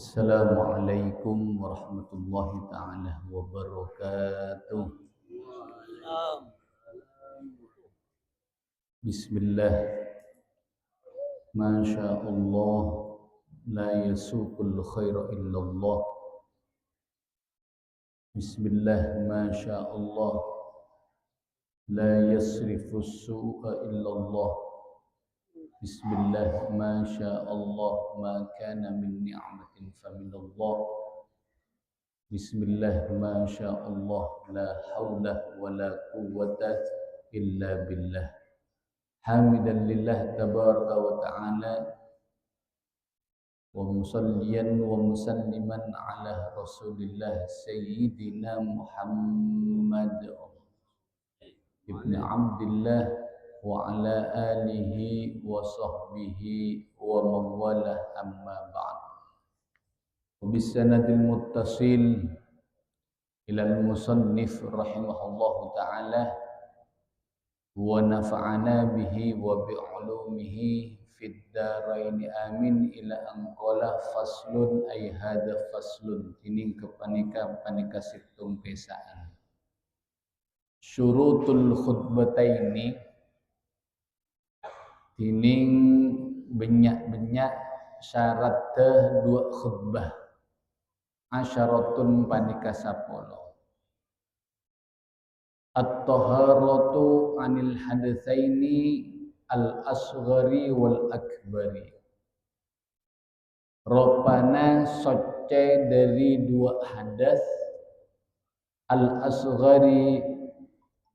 السلام عليكم ورحمة الله تعالى وبركاته بسم الله ما شاء الله لا يسوق الخير إلا الله بسم الله ما شاء الله لا يسرف السوء إلا الله بسم الله ما شاء الله ما كان من نعمة فمن الله. بسم الله ما شاء الله لا حول ولا قوة إلا بالله. حامدا لله تبارك وتعالى ومصليا ومسلما على رسول الله سيدنا محمد ابن عبد الله. وعلى آله وصحبه ومن والاه أما بعد. وبالسند المتصل إلى المصنف رحمه الله تعالى ونفعنا به وبعلومه في الدارين. آمين. إلى أن قال فصل أي هذا فصل. Ini kepanika panika situng pesaan syurutul khutbataini tining benyak-benyak syarat teh dua khutbah. Asyaratun panika sapolo. At-taharatu anil hadatsaini al-asghari wal akbari ropana soce dari dua hadas al-asghari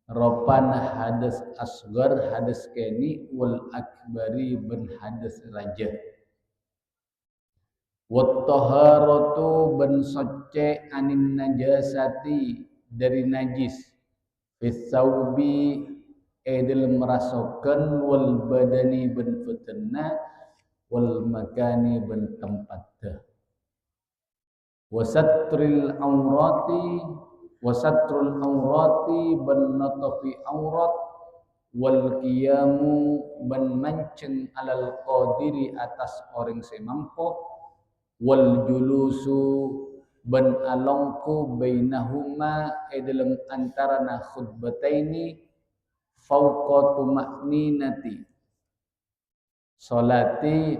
Ropan hadas asgar hadas keni wal akbari ben hadas raja. Wat taharatu ben soce anin najasati dari najis. Fisaubi edel merasokan wal badani ben fetenna wal makani ben tempat Wasatril aurati wasatrul aurati ban natafi aurat. Wal qiyamu ban alal qadiri atas orang semampo wal julusu ban alongku bainahuma e dalam antara na khutbataini. Fauqa tumakninati. Salati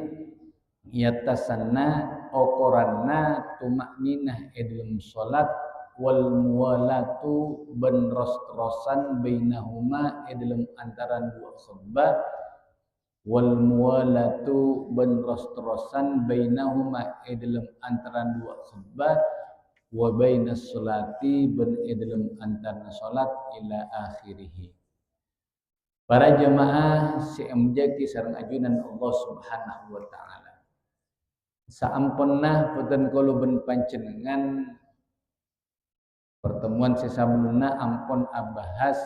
yatasanna okoranna tumakninah e dalam salat wal muwalatu ben ros-rosan bainahuma dalam antara dua khutbah. Wal muwalatu ben ros-rosan bainahuma dalam antara dua khutbah. Wa bainas salati ben dalam antara salat ila akhirih. Para jemaah si amjaki sareng ajunan Allah Subhanahu wa taala. Saampunna puten kula ben Pertemuan sebelumnya ampun abahas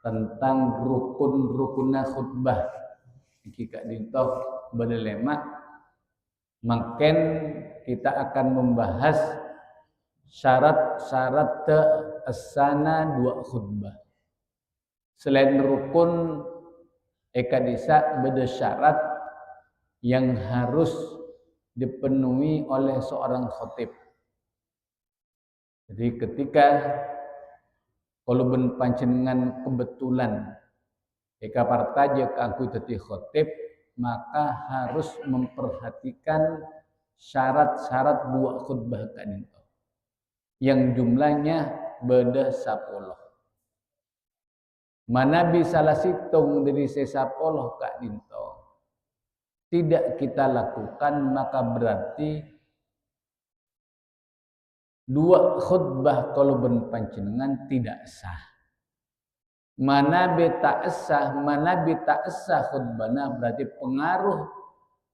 tentang rukun-rukunna khutbah. Iki kak dintoh berlemak makin kita akan membahas syarat-syarat asana dua khutbah. Selain rukun eka disa beda syarat yang harus dipenuhi oleh seorang khotib. Jadi ketika kalau panjenengan kebetulan eka partaja kangku tadi khotib maka harus memperhatikan syarat-syarat dua khutbah itu yang jumlahnya beda. Mana bisa situng dari sesapoloh kak dinto tidak kita lakukan maka berarti dua khutbah kalau ben tidak sah. Mana beta sah, mana beta sah khutbahnya berarti pengaruh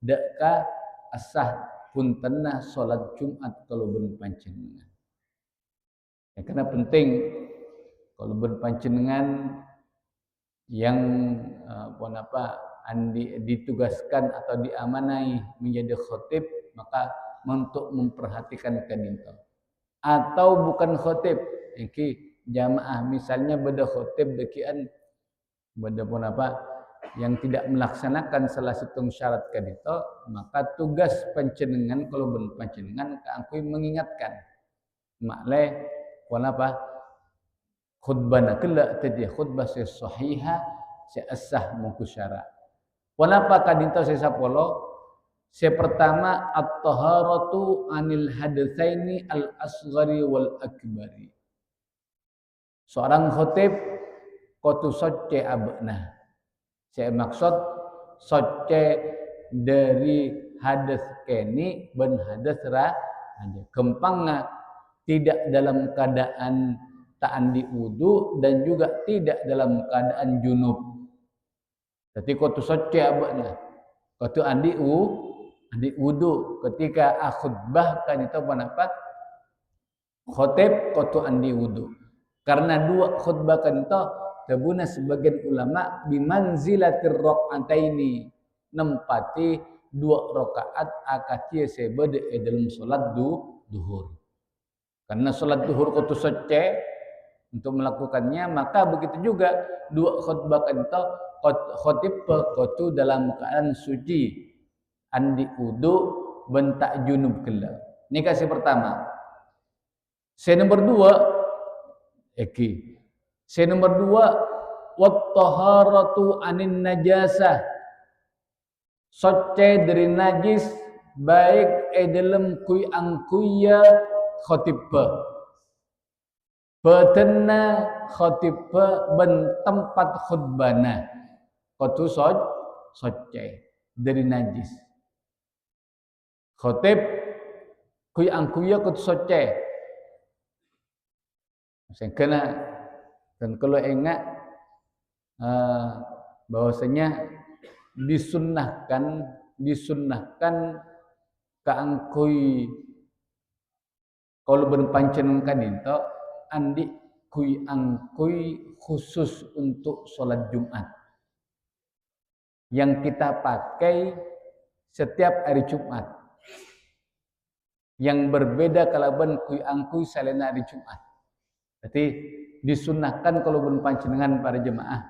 deka asah puntenah sholat Jumat kalau ben. Ya, karena penting kalau ben yang apa apa andi, ditugaskan atau diamanai menjadi khotib maka untuk memperhatikan kadinto atau bukan khotib iki jamaah misalnya beda khotib dekian. Beda pun apa? Yang tidak melaksanakan salah satu syarat kadito maka tugas pancenengan kalau ben pancenengan keangkui mengingatkan. Makle apa? Khutbah nak kela tadi khutbah se sahiha se asah muku syarat kenapa kadito se sapolo se pertama at-taharatu anil hadatsaini al-asghari wal akbari seorang khotib kotu socce abna. Saya maksud soce dari hadas keni ben hadas ra aja. Kempangnya tidak dalam keadaan tak andi wudu dan juga tidak dalam keadaan junub. Jadi kau tu soce abaknya, kau tu andi u, andi wudu. Ketika akhutbah kan itu apa apa? Khotib kau tu andi wudu. Karena dua khutbah kan itu Tabuna sebagian ulama bimanzilatir rakaataini nempati dua rakaat akatia sebede dalam solat du, duhur. Karena solat duhur kutu sece untuk melakukannya maka begitu juga dua khutbah itu khotib kutu dalam keadaan suci andi udu bentak junub kela. Ini kasih pertama. Saya nomor dua, Eki. Saya nomor dua, wattaharatu anin najasah. Soce dari najis baik e dalam kui angkuya khotibah. Betena khotibah ben tempat khutbana. Kotu soc, soce dari najis. Khotib kui angkuya kotu soce. Saya kena dan kalau ingat uh, bahwasanya disunnahkan disunnahkan keangkui kalau berpancenkan itu andi kui angkui khusus untuk sholat Jumat yang kita pakai setiap hari Jumat yang berbeda kalau ben kui angkui selain hari Jumat. Berarti disunahkan kalau pun pancenengan para jemaah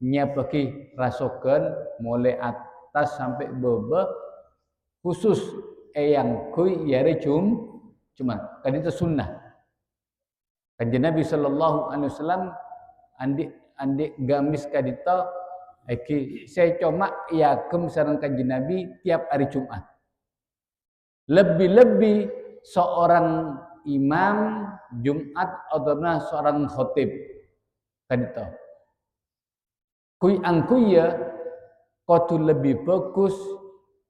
nyapaki rasokan mulai atas sampai bawah khusus eyang kui yare cum cuma kan itu sunnah kan Nabi sallallahu alaihi wasallam andi andi gamis kadita Eki, saya cuma yakem sarang kanjeng Nabi tiap hari Jumat. Lebih-lebih seorang imam Jumat atau seorang khotib tadi tahu. Kui angkuya kau lebih bagus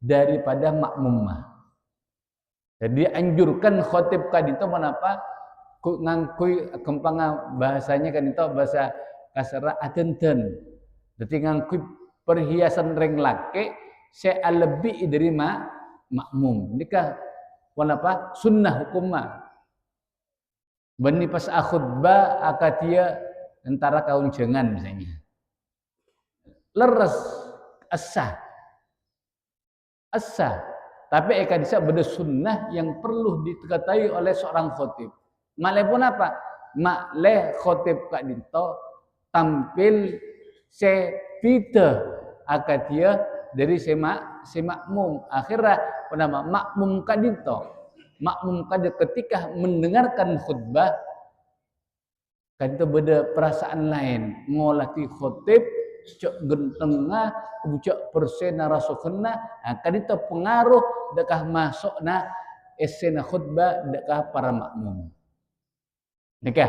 daripada makmumah. Jadi anjurkan khotib itu kenapa? Ngangkui kempanga bahasanya kan itu bahasa kasara atenten. Jadi ngangkui perhiasan ring laki saya lebih dari mak makmum. Nikah kenapa? Sunnah hukumah. Bani pas akhutbah akatia antara kaum jangan misalnya. Leres asah. Asah. Tapi eka bisa benda sunnah yang perlu diketahui oleh seorang khotib. Malai pun apa? Makleh khotib kak dinto tampil sepita akatia dari semak semakmum. Akhirnya penama makmum kak dinto makmum kada ketika mendengarkan khutbah itu beda perasaan lain. Ngolati khutib cok gentengna cok persena rasukna kan itu pengaruh dekah masukna esena khutbah dekah para makmum. Nikah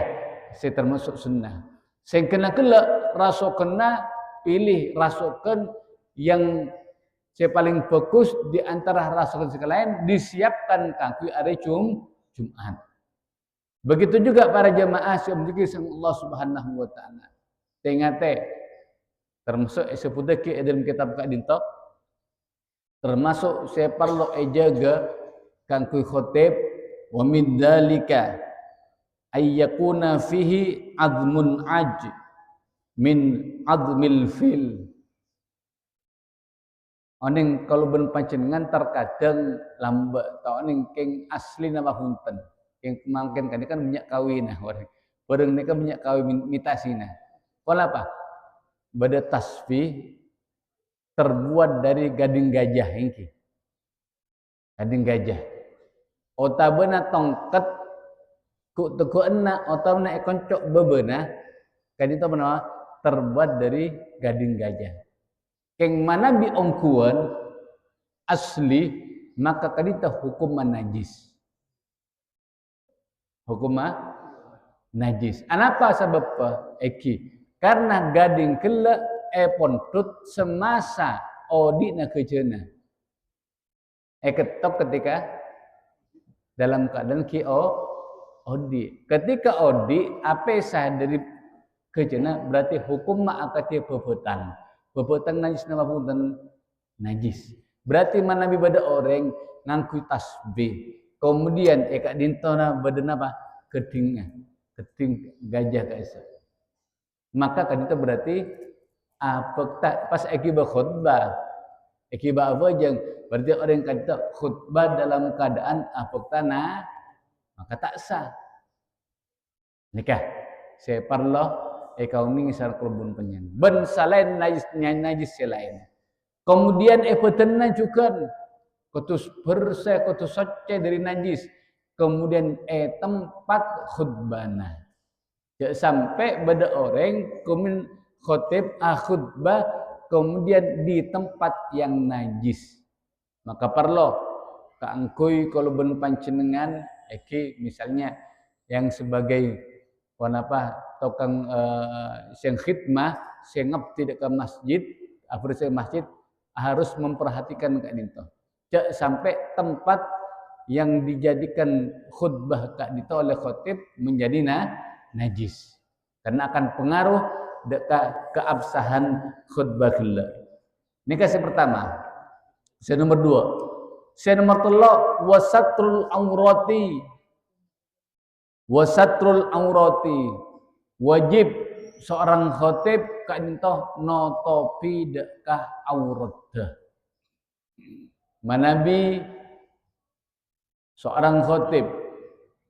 saya termasuk sunnah. Saya kena kela rasukna pilih rasukan yang saya paling fokus di antara rasul sekalian disiapkan kaki hari Jum, Jumat. Begitu juga para jemaah yang sang Allah Subhanahu wa taala. Tengate termasuk sepudaki dalam kitab Kak Dinto termasuk saya perlu ejaga kangku khotib wa min dalika ayyakuna fihi azmun aj min azmil fil Oning kalau ben panjenengan terkadang lambat tau oning keng asli nama hunten. Keng mangken kan kan minyak kawin nah orang. Bareng kan minyak kawin mitasina. Kalau apa? Bada tasbih terbuat dari gading gajah ini. Gading gajah. Otabena tongkat ku teku enak otabena ekoncok bebena kadito menawa terbuat dari gading gajah. Keng mana bi ongkuan asli maka kadita hukum najis. Hukum najis. Anapa sebab eki? Karena gading kele epon tut semasa odi na kejena. E ketok ketika dalam keadaan ki odi. Ketika odi apa sah dari kejena berarti hukum ma akati bebotang. Bebotang najis nama punten najis. Berarti mana bi bada orang ngangku tasbih. Kemudian eka dintona bada apa? Kedingnya. Keding gajah kaisa maka tadi itu berarti apa pas eki khutbah eki apa jeng berarti orang kata khutbah dalam keadaan apa tanah maka tak sah nikah saya perlu ekau ini sar kelubun penyen. Ben selain najis najis selain kemudian epetena juga kutus bersih kutus suci dari najis. Kemudian e tempat khutbana. Ya, sampai pada orang kemudian khotib akhutbah kemudian di tempat yang najis. Maka perlu kaangkui kalau ben pancenengan eki misalnya yang sebagai apa tokang uh, sing khidmah sing tidak ke masjid afur masjid harus memperhatikan kak dinto. Cak sampai tempat yang dijadikan khutbah kak dinto oleh khotib menjadi nah, najis karena akan pengaruh dekat keabsahan khutbah gila. Ini kasih pertama. Saya nomor dua. Saya nomor tiga wasatrul aurati. Wasatrul aurati. Wajib seorang khotib kantoh notopi dekah aurat. Manabi seorang khotib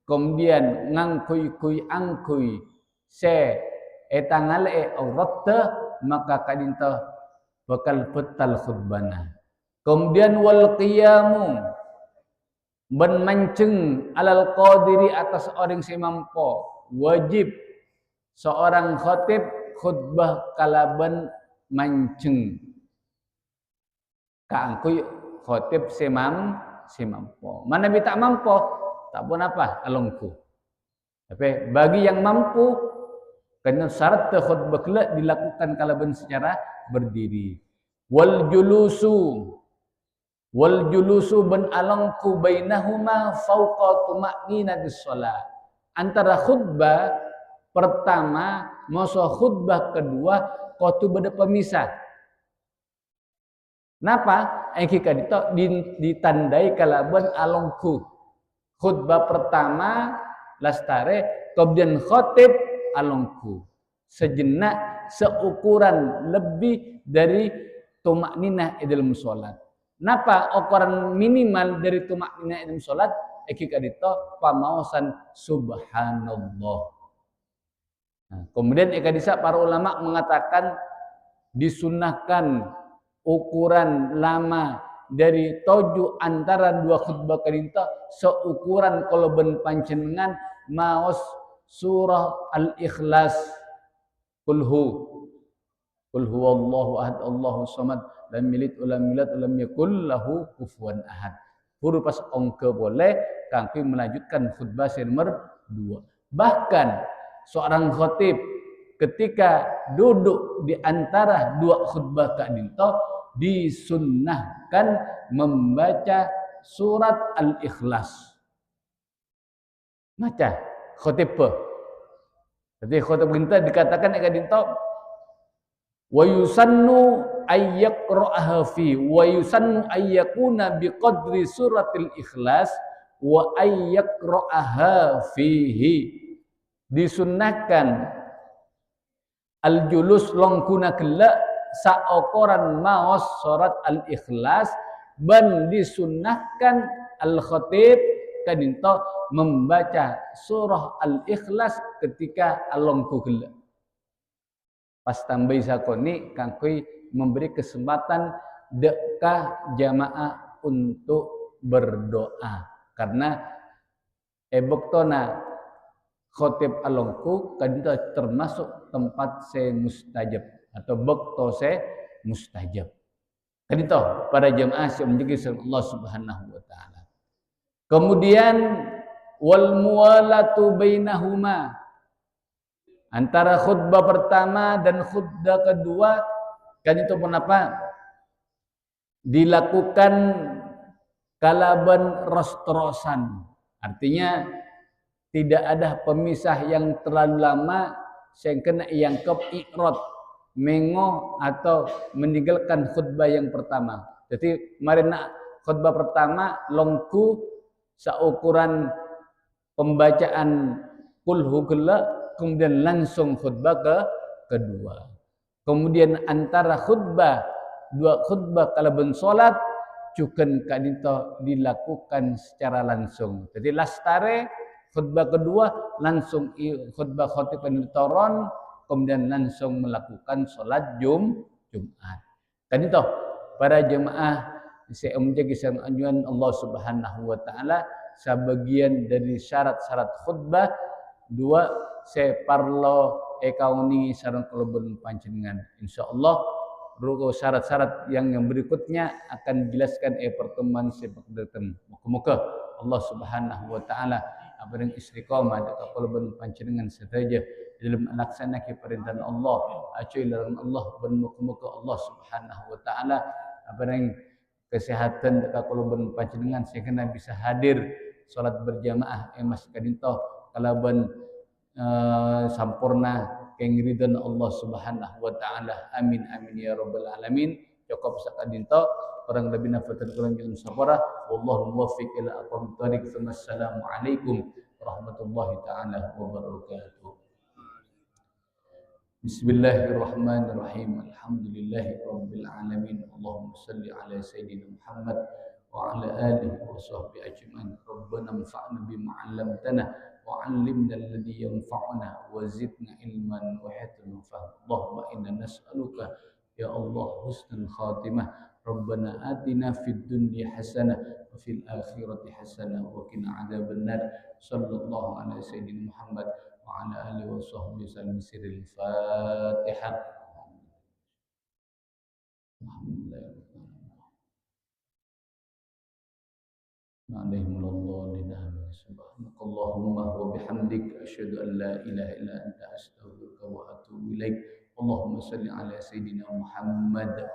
kemudian ngangkui kui angkui se etangal e auratta maka kadinta bakal betal khutbana kemudian wal qiyamu ben mancing alal qadiri atas orang si mampu wajib seorang khatib khutbah kalaban mancing kaangkuy khatib semam semampo mana bi tak mampu tak pun apa alongku. Tapi bagi yang mampu kena syarat khutbah kelak dilakukan kalaban secara berdiri. Wal julusu wal julusu ben alongku bainahuma fauqa tuma'ninatis shalah. Antara khutbah pertama masa khutbah kedua kau tu beda pemisah. Napa? Engki kadito ditandai kalaban alongku khutbah pertama lastare kemudian khotib alongku sejenak seukuran lebih dari tumak ninah dalam sholat. Napa ukuran minimal dari tumak ninah dalam sholat? Eki kadito pamausan subhanallah. Nah, kemudian eka disa para ulama mengatakan disunahkan ukuran lama dari toju antara dua khutbah kerintah seukuran kalau ben pancenengan maos surah al-ikhlas kulhu kulhu Allahu ahad Allahu samad lam milit ulam milat ulam yakul lahu kufuan ahad huruf pas ongke boleh kangpi melanjutkan khutbah nomor dua bahkan seorang khotib ketika duduk di antara dua khutbah kak disunnahkan membaca surat Al-Ikhlas. Baca khotib. Jadi khotib kita dikatakan akan dinto wa yusannu ayyaqra'aha fi wa yusannu ayyakuna biqadri suratil ikhlas wa ayyaqra'aha fihi. Disunnahkan al julus longkuna kelak saokoran maos surat al-ikhlas ban disunnahkan al-khatib kadinto membaca surah al-ikhlas ketika alongku gelap pas tambah sakoni kangkui memberi kesempatan dekah jamaah untuk berdoa karena ebektona khotib alongku kadita termasuk tempat saya mustajab atau bekto saya mustajab. Kadita para jemaah yang menjadi Allah Subhanahu wa taala. Kemudian wal muwalatu bainahuma antara khutbah pertama dan khutbah kedua kan itu pun apa dilakukan kalaban rostrosan artinya tidak ada pemisah yang terlalu lama kena yang ke ikrot mengo atau meninggalkan khutbah yang pertama. Jadi mari nak khutbah pertama longku seukuran pembacaan kulhu kemudian langsung khutbah ke kedua. Kemudian antara khutbah dua khutbah kalau ben solat cukan kadito dilakukan secara langsung. Jadi lastare khutbah kedua langsung khutbah khotib toron kemudian langsung melakukan sholat jum Jumat. Kan itu para jemaah saya sang anjuran Allah Subhanahu wa taala sebagian dari syarat-syarat khutbah dua saya parlo ekauni sarang kelebon panjenengan insyaallah ruko syarat-syarat yang yang berikutnya akan dijelaskan e pertemuan sepak datang. Muka-muka Allah Subhanahu wa taala apa yang istiqamah dekat kalban panjenengan setaja dalam melaksanakan perintah Allah acuy dalam Allah ben muka Allah Subhanahu wa taala apa yang kesehatan dekat kalban panjenengan sehingga bisa hadir salat berjamaah emas kadinto kalaban uh, sampurna kengiridan Allah Subhanahu wa taala. Amin amin ya rabbal alamin. Cukup sakadinto kurang lebih nafatan kurang jangan sabara wallahu muwaffiq ila aqwamit thariq assalamu alaikum warahmatullahi taala wabarakatuh. Bismillahirrahmanirrahim. Alhamdulillahi Rabbil Alamin. Allahumma salli ala Sayyidina Muhammad wa ala alihi wa sahbihi ajma'in. Rabbana anfa'na bima 'allamtana وعلمنا الذي ينفعنا وزدنا علما وحكما فهما اللهم إنا نسألك يا الله حسن الخاتمة. ربنا آتنا في الدنيا حسنة وفي الآخرة حسنة وقنا عذاب النار. صلى الله على سيدنا محمد وعلى آله وصحبه وسلم. سر الفاتحة. الحمد لله عليهم الله سبحانك اللهم وبحمدك أشهد أن لا إله إلا أنت أستغفرك وأتوب إليك اللهم صل على سيدنا محمد.